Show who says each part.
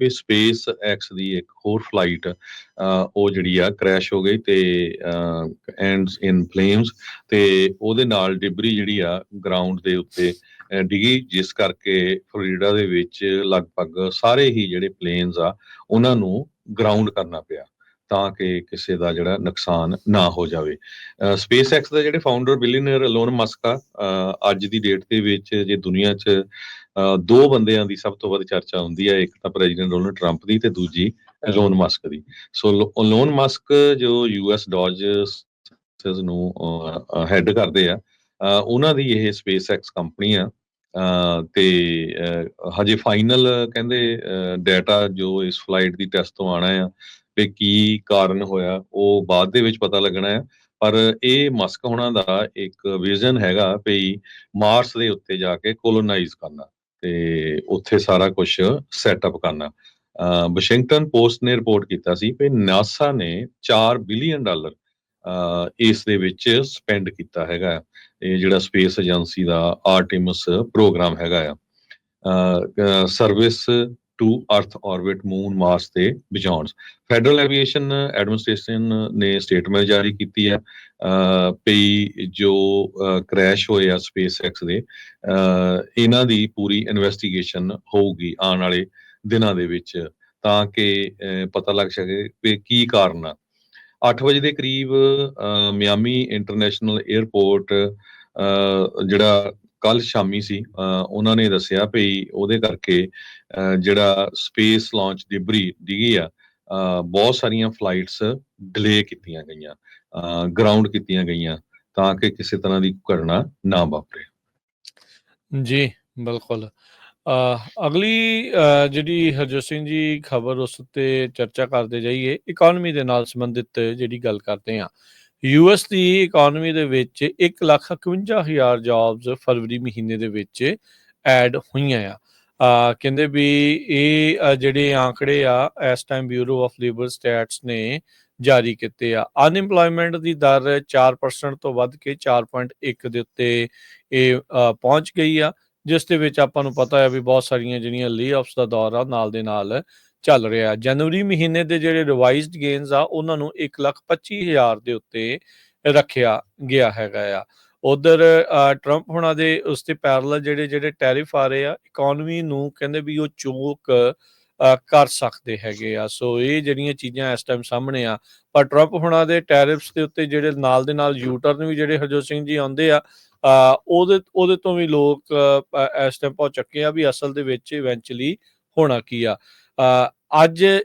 Speaker 1: ਵੀ space X ਦੀ ਇੱਕ ਹੋਰ flight ਉਹ ਜਿਹੜੀ ਆ ਕ੍ਰੈਸ਼ ਹੋ ਗਈ ਤੇ ਐਂਡਸ ਇਨ ਫਲੇਮਸ ਤੇ ਉਹਦੇ ਨਾਲ ਡਿਬਰੀ ਜਿਹੜੀ ਆ ਗਰਾਊਂਡ ਦੇ ਉੱਤੇ ਡਿੱਗੀ ਜਿਸ ਕਰਕੇ ਫਲੋਰੀਡਾ ਦੇ ਵਿੱਚ ਲਗਭਗ ਸਾਰੇ ਹੀ ਜਿਹੜੇ ਪਲੇਨਸ ਆ ਉਹਨਾਂ ਨੂੰ ਗਰਾਊਂਡ ਕਰਨਾ ਪਿਆ ਤਾਂ ਕਿ ਕਿਸੇ ਦਾ ਜਿਹੜਾ ਨੁਕਸਾਨ ਨਾ ਹੋ ਜਾਵੇ। ਸਪੇਸ ਐਕਸ ਦੇ ਜਿਹੜੇ ਫਾਊਂਡਰ ਬਿਲੀਅਨਰ ਐਲੋਨ ਮਸਕ ਆ ਅਹ, ਅੱਜ ਦੀ ਡੇਟ ਦੇ ਵਿੱਚ ਜੇ ਦੁਨੀਆ 'ਚ ਦੋ ਬੰਦਿਆਂ ਦੀ ਸਭ ਤੋਂ ਵੱਧ ਚਰਚਾ ਹੁੰਦੀ ਹੈ ਇੱਕ ਤਾਂ ਪ੍ਰੈਜ਼ੀਡੈਂਟ ਡੋਨਲਡ ਟਰੰਪ ਦੀ ਤੇ ਦੂਜੀ ਐਲੋਨ ਮਸਕ ਦੀ। ਸੋ ਐਲੋਨ ਮਸਕ ਜੋ ਯੂਐਸ ਡੌਜ ਨੂੰ ਹੈੱਡ ਕਰਦੇ ਆ ਉਹਨਾਂ ਦੀ ਇਹ ਸਪੇਸ ਐਕਸ ਕੰਪਨੀ ਆ ਤੇ ਹਜੇ ਫਾਈਨਲ ਕਹਿੰਦੇ ਡਾਟਾ ਜੋ ਇਸ ਫਲਾਈਟ ਦੀ ਟੈਸਟ ਤੋਂ ਆਣਾ ਆ ਵੀ ਕੀ ਕਾਰਨ ਹੋਇਆ ਉਹ ਬਾਅਦ ਦੇ ਵਿੱਚ ਪਤਾ ਲੱਗਣਾ ਹੈ ਪਰ ਇਹ ਮਸਕ ਹੋਣਾ ਦਾ ਇੱਕ ਵਿਜ਼ਨ ਹੈਗਾ ਵੀ ਮਾਰਸ ਦੇ ਉੱਤੇ ਜਾ ਕੇ ਕੋਲੋਨਾਈਜ਼ ਕਰਨਾ। ਤੇ ਉੱਥੇ ਸਾਰਾ ਕੁਝ ਸੈਟਅਪ ਕਰਨਾ। ਅਹ ਵਾਸ਼ਿੰਗਟਨ ਪੋਸਟ ਨੇ ਰਿਪੋਰਟ ਕੀਤਾ ਸੀ ਕਿ ਨਾਸਾ ਨੇ 4 ਬਿਲੀਅਨ ਡਾਲਰ ਇਸ ਦੇ ਵਿੱਚ ਸਪੈਂਡ ਕੀਤਾ ਹੈਗਾ। ਇਹ ਜਿਹੜਾ ਸਪੇਸ ਏਜੰਸੀ ਦਾ ਆਰਟਿਮਸ ਪ੍ਰੋਗਰਾਮ ਹੈਗਾ ਆ। Service to Earth orbit Moon Mars ਤੇ ਬਿਯੋਂਡ ਫੈਡਰਲ ਐਵੀਏਸ਼ਨ ਐਡਮਿਨਿਸਟ੍ਰੇਸ਼ਨ ਨੇ ਸਟੇਟਮੈਂਟ ਜਾਰੀ ਕੀਤੀ ਹੈ, ਅਹ ਪਈ ਜੋ ਕ੍ਰੈਸ਼ ਹੋਏ ਆ ਸਪੇਸ ਐਕਸ ਦੇ ਇਹਨਾਂ ਦੀ ਪੂਰੀ ਇਨਵੈਸਟੀਗੇਸ਼ਨ ਹੋਊਗੀ ਆਉਣ ਵਾਲੇ ਦਿਨਾਂ ਦੇ ਵਿੱਚ, ਤਾਂ ਕਿ ਪਤਾ ਲੱਗ ਸਕੇ ਕਿ ਕੀ ਕਾਰਨ ਆ। 8 ਵਜੇ ਦੇ ਕਰੀਬ ਮਿਆਮੀ ਇੰਟਰਨੈਸ਼ਨਲ 에ਅਰਪੋਰਟ ਜਿਹੜਾ ਕੱਲ ਸ਼ਾਮੀ ਸੀ ਉਹਨਾਂ ਨੇ ਦੱਸਿਆ ਵੀ ਉਹਦੇ ਕਰਕੇ ਜਿਹੜਾ ਸਪੇਸ ਲਾਂਚ ਡਿਬਰੀ ਡਿੱਗੀ ਆ ਬਹੁਤ ਸਾਰੀਆਂ ਫਲਾਈਟਸ ਡਿਲੇ ਕੀਤੀਆਂ ਗਈਆਂ ਗਰਾਊਂਡ ਕੀਤੀਆਂ ਗਈਆਂ ਤਾਂ ਕਿ ਕਿਸੇ ਤਰ੍ਹਾਂ ਦੀ ਘਟਨਾ ਨਾ ਵਾਪਰੇ।
Speaker 2: ਜੀ ਬਿਲਕੁਲ। ਅ, ਅਗਲੀ ਅ, ਜਿਹੜੀ ਹਰਜੋਤ ਸਿੰਘ ਜੀ ਖਬਰ ਉਸ ਉੱਤੇ ਚਰਚਾ ਕਰਦੇ ਜਾਈਏ ਇਕਨੋਮੀ ਦੇ ਨਾਲ ਸੰਬੰਧਿਤ ਜਿਹੜੀ ਗੱਲ ਕਰਦੇ ਆ ਯੂਐਸ ਦੀ ਇਕਨੋਮੀ ਦੇ ਵਿੱਚ 151000 ਜੌਬਸ ਫਰਵਰੀ ਮਹੀਨੇ ਦੇ ਵਿੱਚ ਐਡ ਹੋਈਆਂ ਆ। ਅ, ਕਹਿੰਦੇ ਵੀ ਇਹ ਜਿਹੜੇ ਆંકੜੇ ਆ ਇਸ time Bureau of Labor Stats ਨੇ ਜਾਰੀ ਕੀਤੇ ਆ। ਅਨਇੰਪਲੋਇਮੈਂਟ ਦੀ ਦਰ 4% ਤੋਂ ਵੱਧ ਕੇ 4.1 ਦੇ ਉੱਤੇ ਇਹ ਪਹੁੰਚ ਗਈ ਆ ਜਿਸ ਦੇ ਵਿੱਚ ਆਪਾਂ ਨੂੰ ਪਤਾ ਹੈ ਵੀ ਬਹੁਤ ਸਾਰੀਆਂ ਜਿਹੜੀਆਂ ਲੇ-ਆਫਸ ਦਾ ਦੌਰ ਆ ਨਾਲ ਦੇ ਨਾਲ ਚੱਲ ਰਿਹਾ। ਜਨਵਰੀ ਮਹੀਨੇ ਦੇ ਜਿਹੜੇ ਰਿਵਾਈਜ਼ਡ ਗੇਨਸ ਆ, ਉਹਨਾਂ ਨੂੰ 125000 ਦੇ ਉੱਤੇ ਰੱਖਿਆ ਗਿਆ ਹੈਗਾ ਆ। ਉਧਰ ਟਰੰਪ ਹੁਣਾਂ ਦੇ ਉਸ ਤੇ ਪੈਰਲਲ ਜਿਹੜੇ ਜਿਹੜੇ ਟੈਰਿਫ ਆ ਰਹੇ ਆ ਇਕਨੋਮੀ ਨੂੰ ਕਹਿੰਦੇ ਵੀ ਉਹ ਚੋਕ ਕਰ ਸਕਦੇ ਹੈਗੇ ਆ। ਸੋ ਇਹ ਜਿਹੜੀਆਂ ਚੀਜ਼ਾਂ ਇਸ ਟਾਈਮ ਸਾਹਮਣੇ ਆ। ਪਰ ਟਰੰਪ ਹੁਣਾਂ ਦੇ ਟੈਰਿਫਸ ਦੇ ਉੱਤੇ ਜਿਹੜੇ ਨਾਲ ਦੇ ਨਾਲ ਯੂ-ਟਰਨ ਵੀ ਜਿਹੜੇ ਹਰਜੋਤ ਸਿੰਘ ਜੀ ਆਉਂਦੇ ਆ ਉਹਦੇ ਉਹਦੇ ਤੋਂ ਵੀ ਲੋਕ ਇਸ ਟਾਈਮ ਪਹੁੰਚ ਚੱਕੇ ਆ ਵੀ ਅਸਲ ਦੇ ਵਿੱਚ ਇਵੈਂਚੁਅਲੀ ਹੋਣਾ ਕੀ ਆ। ਅੱਜ